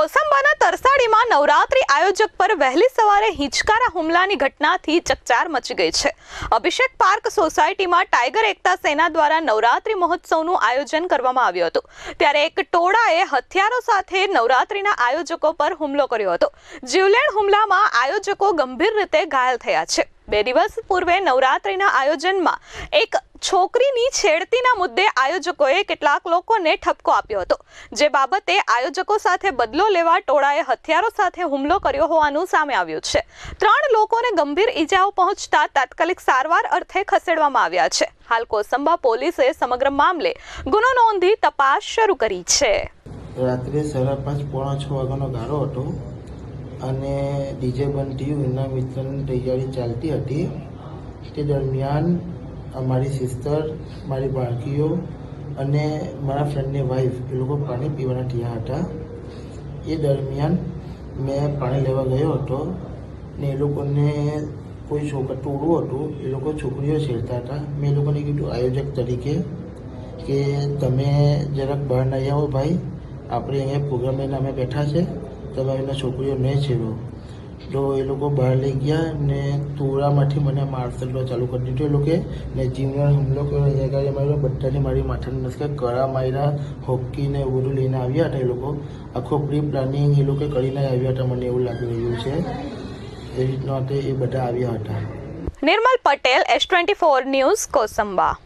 કોસંબાના તરસાડીમાં નવરાત્રી આયોજક પર વહેલી સવારે હિંચકારા હુમલાની ઘટનાથી ચકચાર મચી ગઈ છે. અભિષેક પાર્ક સોસાયટીમાં ટાઈગર એકતા સેના દ્વારા નવરાત્રી મહોત્સવનું આયોજન કરવામાં આવ્યું હતું. ત્યારે એક ટોળાએ હથિયારો સાથે નવરાત્રીના આયોજકો પર હુમલો કર્યો હતો. જીવલેણ હુમલામાં આયોજકો ગંભીર રીતે ઘાયલ થયા છે. બે દિવસ પૂર્વે નવરાત્રિના આયોજનમાં એક છોકરીની છેડતીના મુદ્દે આયોજકોએ કેટલાક લોકોને ઠપકો આપ્યો હતો. જે બાબતે આયોજકો સાથે બદલો લેવા ટોળાએ હથિયારો સાથે હુમલો કર્યો હોવાનું સામે આવ્યું છે. ત્રણ લોકોને ગંભીર ઈજાઓ પહોંચતા તાત્કાલિક સારવાર અર્થે ખસેડવામાં આવ્યા છે. હાલ કોસંબા પોલીસે સમગ્ર મામલે ગુનો નોંધી તપાસ શરૂ કરી છે. રાત્રે સાડા પાંચ, પોણા છ વાગ્યાનો ગાળો હતો. અને ડીજે બંધ થયું એના મિત્રની તૈયારી ચાલતી હતી. તે દરમિયાન અમારી સિસ્ટર મારી બાળકીઓ અને મારા ફ્રેન્ડની વાઈફ એ લોકો પાણી પીવાના થયા હતા. એ દરમિયાન મેં પાણી લેવા ગયો હતો ને એ લોકોને કોઈ છોકરા ટોળું હતું, એ લોકો છોકરીઓ છેડતા હતા. મેં એ લોકોને કીધું, આયોજક તરીકે કે તમે જરાક બહાર નહીં આવો ભાઈ. આપણે અહીંયા પ્રોગ્રામ લઈને અમે બેઠા છે. તમે એના છોકરીઓ મેં છેડો. તો એ લોકો બહાર લઈ ગયા ને તોરામાંથી મને મારતલો ચાલુ કરી દીધો. એ લોકોએ ને જીવન હુમલો કર્યો માર્યો, બધાની મારી માથાની નસકે કરા માર્યા હોકી ને એવું બધું લઈને આવ્યા હતા એ લોકો. આખો પ્રી પ્લાનિંગ એ લોકો કરીને આવ્યા હતા મને એવું લાગી રહ્યું છે. એ રીતના એ બધા આવ્યા હતા. Nirmal Patel S twenty four news Kosamba.